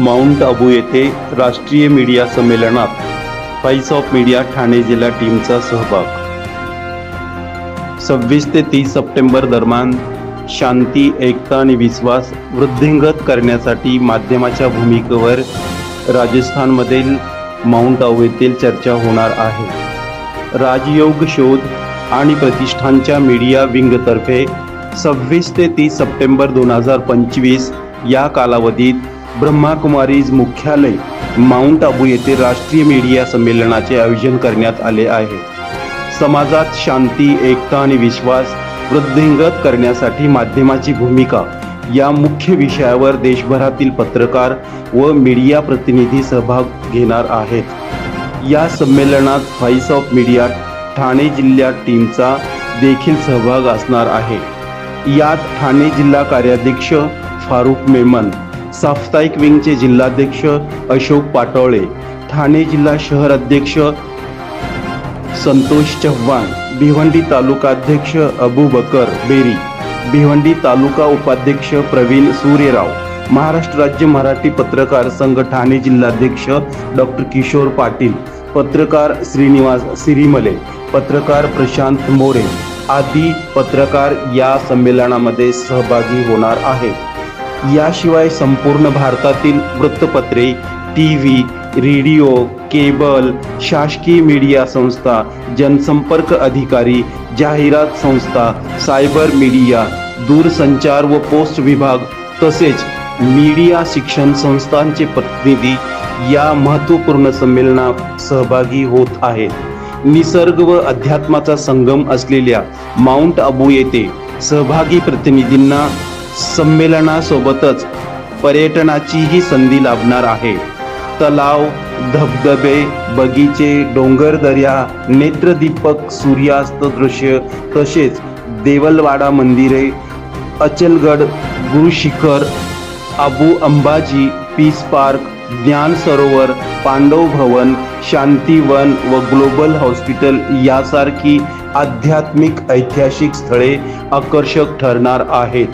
Mount Abu येथे राष्ट्रीय media संमेलनात व्हॉइस ऑफ मीडिया ठाणे जिल्हा टीमचा सहभाग. सव्वीस ते तीस सप्टेंबर दरम्यान शांती एकता आणि विश्वास वृद्धिंगत करण्यासाठी माध्यमाच्या भूमिकेवर राजस्थानमधील माउंट आबू येथील चर्चा होणार आहे. राजयोग शोध आणि प्रतिष्ठानच्या मीडिया विंगतर्फे सव्वीस ते तीस सप्टेंबर दोन हजार पंचवीस या कालावधीत ब्रह्माकुमारीज मुख्यालय माउंट आबू येथे राष्ट्रीय मीडिया संमेलनाचे आयोजन करण्यात आले आहे. समाजात शांती एकता आणि विश्वास वृद्धिंगत करण्यासाठी माध्यमाची भूमिका या मुख्य विषयावर देशभरातील पत्रकार व मीडिया प्रतिनिधी सहभाग घेणार आहेत. या संमेलनात व्हॉइस ऑफ मीडिया ठाणे जिल्ह्यात टीमचा देखील सहभाग असणार आहे. यात ठाणे जिल्हा कार्याध्यक्ष फारुख मेमन साप्ताहिक विंगचे जिल्हाध्यक्ष अशोक पाटोळे ठाणे जिल्हा शहर अध्यक्ष संतोष चव्हाण भिवंडी तालुकाध्यक्ष अबू बकर बेरी भिवंडी तालुका उपाध्यक्ष प्रवीण सूर्यराव महाराष्ट्र राज्य मराठी पत्रकार संघ ठाणे जिल्हाध्यक्ष डॉक्टर किशोर पाटील पत्रकार श्रीनिवास सिरीमले पत्रकार प्रशांत मोरे आदी पत्रकार या संमेलनामध्ये सहभागी होणार आहेत. याशिवाय संपूर्ण भारतातील वृत्तपत्रे टी व्ही रेडिओ केबल शासकीय मीडिया संस्था जनसंपर्क अधिकारी जाहिरात संस्था सायबर मीडिया दूरसंचार व पोस्ट विभाग तसेच मीडिया शिक्षण संस्थांचे प्रतिनिधी या महत्त्वपूर्ण संमेलनात सहभागी होत आहेत. निसर्ग व अध्यात्माचा संगम असलेल्या माउंट आबू येथे सहभागी प्रतिनिधींना संमेलनासोबतच पर्यटनाचीही संधी लाभणार आहे. तलाव धबधबे बगीचे डोंगरदऱ्या नेत्रदीपक सूर्यास्त दृश्य तसेच देवलवाडा मंदिरे अचलगड गुरुशिखर अबू अंबाजी पीस पार्क ज्ञान सरोवर पांडव भवन शांतीवन व ग्लोबल हॉस्पिटल यासारखी आध्यात्मिक ऐतिहासिक स्थळे आकर्षक ठरणार आहेत.